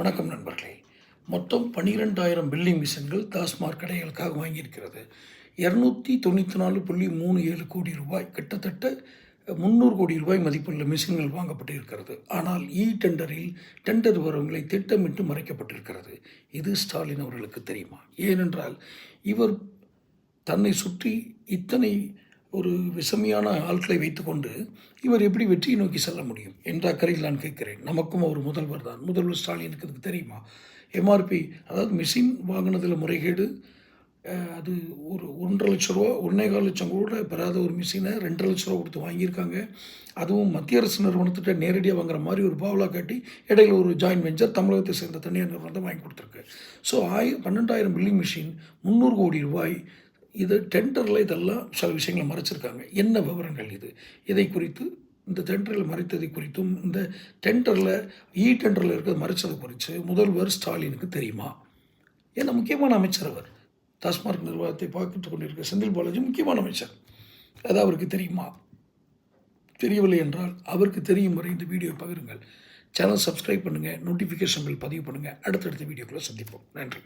வணக்கம் நண்பர்களே. மொத்தம் பன்னிரெண்டாயிரம் பில்லிங் மிஷன்கள் டாஸ்மாக் கடைகளுக்காக வாங்கியிருக்கிறது. இரநூத்தி தொண்ணூற்றி நாலு புள்ளி மூணு ஏழு கோடி ரூபாய் கிட்டத்தட்ட முந்நூறு கோடி ரூபாய் மதிப்புள்ள மிஷின்கள் வாங்கப்பட்டிருக்கிறது. ஆனால் இ டெண்டரில் டெண்டர் வரவங்களை திட்டமிட்டு மறைக்கப்பட்டிருக்கிறது. இது ஸ்டாலின் அவர்களுக்கு தெரியுமா? ஏனென்றால் இவர் தன்னை சுற்றி இத்தனை ஒரு விஷமையான ஆட்களை வைத்துக்கொண்டு இவர் எப்படி வெற்றியை நோக்கி செல்ல முடியும் என்ற அக்கறையில் நான் கேட்கிறேன். நமக்கும் அவர் முதல்வர் தான். முதல்வர் ஸ்டாலினுக்கு அதுக்கு தெரியுமா? எம்ஆர்பி அதாவது மிஷின் வாங்கினதில் முறைகேடு அது ஒரு ஒன்றரை லட்ச ரூபா ஒன்றே கால் லட்சம் கூட பெறாத ஒரு மிஷினை ரெண்டரை லட்ச ரூபா கொடுத்து வாங்கியிருக்காங்க. அதுவும் மத்திய அரசு நிறுவனத்திட்ட நேரடியாக வாங்குற மாதிரி ஒரு பாவலா காட்டி இடையில ஒரு ஜாயின்ட் வெஞ்சர் தமிழகத்தை சேர்ந்த தனியார் நிறுவனம் வாங்கி கொடுத்துருக்கு. ஸோ ஆயிரம் பன்னெண்டாயிரம் பில்லிங் மிஷின் முந்நூறு கோடி ரூபாய் இது டெண்டரில் இதெல்லாம் சில விஷயங்களை மறைச்சிருக்காங்க. என்ன விவரங்கள் இது? இதை குறித்து இந்த டெண்டரில் மறைத்ததை குறித்தும் இந்த டெண்டரில் இ டெண்டரில் இருக்கிறது மறைச்சது குறித்து முதல்வர் ஸ்டாலினுக்கு தெரியுமா? ஏன்னா முக்கியமான அமைச்சர் அவர். டாஸ்மார்க் நிர்வாகத்தை பார்த்துட்டு கொண்டிருக்க செந்தில் பாலாஜி முக்கியமான அமைச்சர். அது அவருக்கு தெரியுமா? தெரியவில்லை என்றால் அவருக்கு தெரியும் வரை இந்த வீடியோ பகிருங்கள். சேனல் சப்ஸ்கிரைப் பண்ணுங்கள் நோட்டிஃபிகேஷன் பில் பதிவு பண்ணுங்கள் அடுத்தடுத்த வீடியோக்குள்ளே சந்திப்போம். நன்றி.